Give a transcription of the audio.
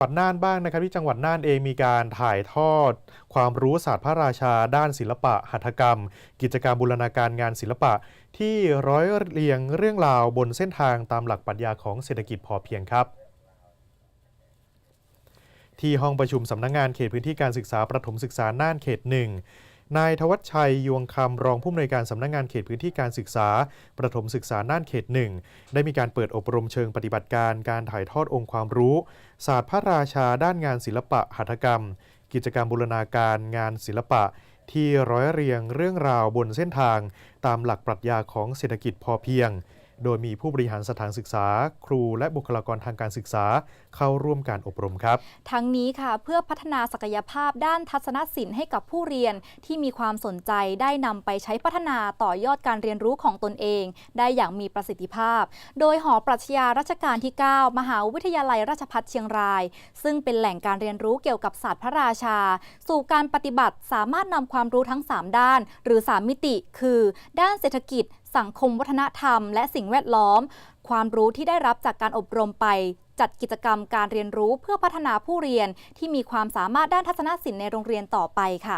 จังหวัดน่านบ้างนะครับที่จังหวัดน่านเองมีการถ่ายทอด ความรู้ศาสตร์พระราชา ด้านศิลปะหัตถกรรม กิจกรรมบูรณาการงานศิลปะ ที่ร้อยเรียงเรื่องราวบนเส้นทางตามหลักปรัชญาของเศรษฐกิจพอเพียงครับ ที่ห้องประชุมสำนักงงานเขตพื้นที่การศึกษาประถมศึกษาน่านเขตหนึ่ง นายทวัชชัยยวงคำรองผู้อำนวยการสำนักงงานเขตพื้นที่การศึกษา ประถมศึกษาน่านเขตหนึ่งได้มีการเปิดอบรมเชิงปฏิบัติการการถ่ายทอดองค์ความรู้ ศาสตร์พระราชาด้านงานศิลปะหัตถกรรม กิจกรรมบูรณาการงานศิลปะ ที่ร้อยเรียงเรื่องราวบนเส้นทาง ตามหลักปรัชญาของเศรษฐกิจพอเพียง โดยมีผู้บริหารสถานศึกษา ครูและบุคลากรทางการศึกษา เข้าร่วมการอบรมครับ ทั้งนี้ค่ะเพื่อพัฒนาศักยภาพด้านทัศนศิลป์ให้กับผู้เรียนที่มีความสนใจได้นำไปใช้พัฒนาต่อยอดการเรียนรู้ของตนเอง ได้อย่างมีประสิทธิภาพ โดยหอปรัชญารัชกาลที่ 9 มหาวิทยาลัยราชภัฏเชียงราย ซึ่งเป็นแหล่งการเรียนรู้เกี่ยวกับศาสตร์พระราชา สู่การปฏิบัติสามารถนำความรู้ทั้ง 3 ด้าน หรือ 3 มิติ คือ ด้านเศรษฐกิจ สังคมวัฒนธรรม และสิ่งแวดล้อม ความรู้ที่ได้รับจากการอบรมไป จัดกิจกรรมการเรียนรู้เพื่อพัฒนาผู้เรียนที่มีความสามารถด้านทัศนศิลป์ในโรงเรียนต่อไปค่ะ